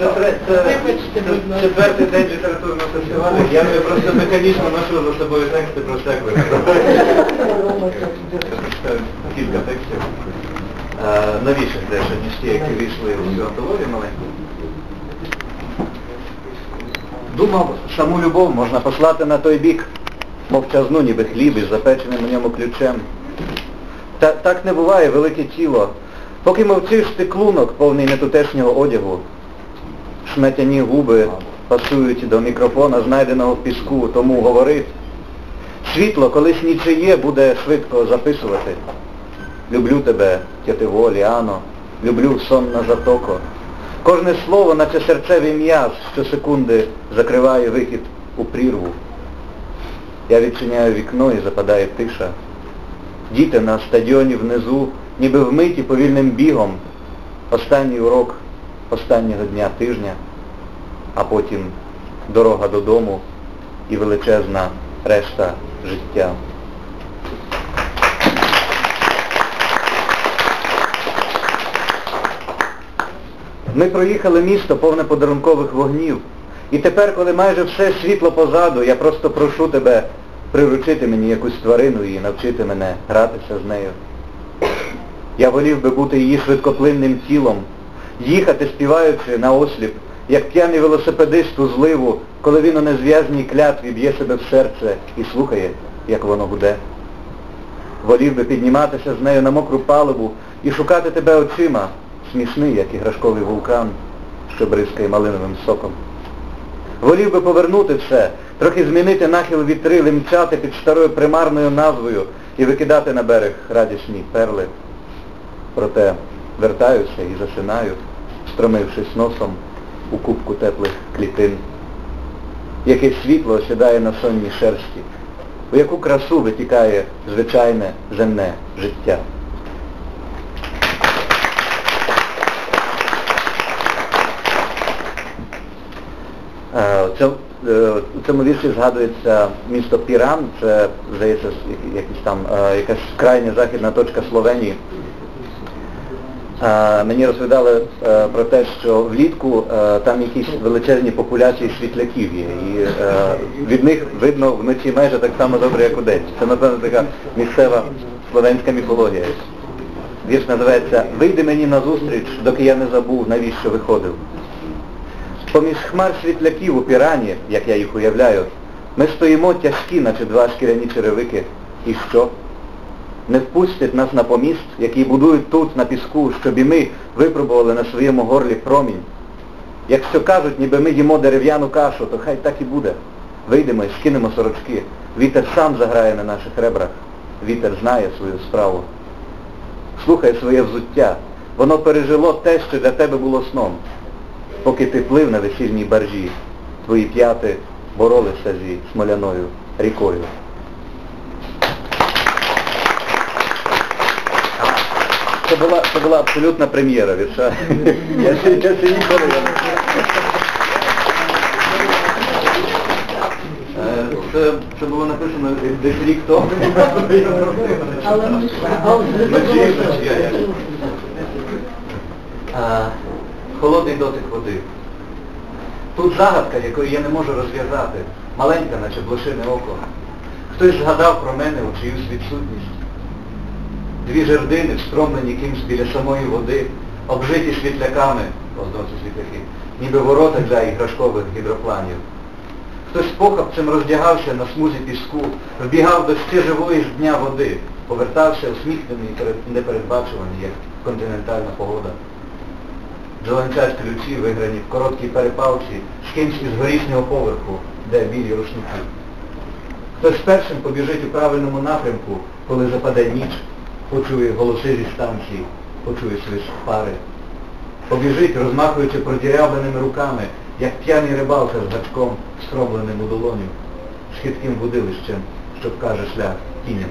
Вибачте, будь ласка. четвертий день літературного фестивалю. Я вже просто механічно ношу за собою тексти про. Це Кілька текстів. Е, Новіших дещо, ніж ті, які вийшли у цю антологію маленьку. Думав, саму любов можна послати на той бік, мовчазну, ніби хліб із запеченим у ньому ключем. Та, так не буває велике тіло. Поки мовчиш ти клунок, повний нетутешнього одягу. Шметяні губи пасують до мікрофона, знайденого в піску, тому говорить. Світло колись нічиє буде швидко записувати. Люблю тебе, тятиво, Ліано, люблю сонна затоко. Кожне слово, наче серцевий м'яз, щосекунди закриває вихід у прірву. Я відчиняю вікно і западає тиша. Діти на стадіоні внизу, ніби вмиті повільним бігом. Останній урок останнього дня тижня, а потім дорога додому і величезна решта життя. Ми проїхали місто повне подарункових вогнів. І тепер, коли майже все світло позаду, я просто прошу тебе приручити мені якусь тварину і навчити мене гратися з нею. Я волів би бути її швидкоплинним тілом, їхати, співаючи на осліп, як п'яний велосипедист у зливу, коли він у незв'язній клятві б'є себе в серце і слухає, як воно гуде. Волів би підніматися з нею на мокру палубу і шукати тебе очима, смішний, як іграшковий вулкан, що бризкає малиновим соком. Волів би повернути все, трохи змінити нахил вітрили, мчати під старою примарною назвою і викидати на берег радісні перли. Проте вертаюся і засинаю, стромившись носом у кубку теплих клітин. Яке світло сідає на сонній шерсті, у яку красу витікає звичайне земне життя. Е, У цьому, е, вірші згадується місто Піран, це, здається, як- якісь там, е, якась крайня західна точка Словенії. Е, Мені розповідали е, про те, що влітку е, там якісь величезні популяції світляків є, і від них видно вночі майже так само добре, як у день. Це, напевно, така місцева словенська міфологія. Вірш називається Вийди мені назустріч, доки я не забув, навіщо виходив. Поміж хмар світляків у пірані, як я їх уявляю, ми стоїмо тяжкі, наче два шкіряні черевики. І що? Не впустять нас на поміст, який будують тут, на піску, щоб і ми випробували на своєму горлі промінь. Якщо кажуть, ніби ми їмо дерев'яну кашу, то хай так і буде. Вийдемо і скинемо сорочки. Вітер сам заграє на наших ребрах. Вітер знає свою справу. Слухай своє взуття. Воно пережило те, що для тебе було сном. Поки ти плив на весільній баржі, твої п'яти боролися зі смоляною рікою. Це була, це була абсолютна прем'єра вірша. Я ще, я ще ніколи не... Е, Це, це було написано десь рік тому. Але Вночі, Холодний дотик води. Тут загадка, якої я не можу розв'язати. Маленька, наче блошине око. Хтось згадав про мене у чиюсь відсутність. Дві жердини, встромлені кимсь біля самої води, обжиті світляками, озносу світляки, ніби ворота для іграшкових гідропланів. Хтось похапцем роздягався на смузі піску, вбігав до ще живої ж дня води, повертався усміхнений і непередбачуваний, як континентальна погода. Джоленчать ключі виграні в короткій перепалці з кимсь із горішнього поверху, де білі рушники. Хтось першим побіжить у правильному напрямку, коли западе ніч, почує голоси зі станції, почує свист пари. Побіжить, розмахуючи продірявленими руками, як п'яний рибалка з гачком, скробленим у долоню, з хитким будилищем, що вкаже шлях тіням.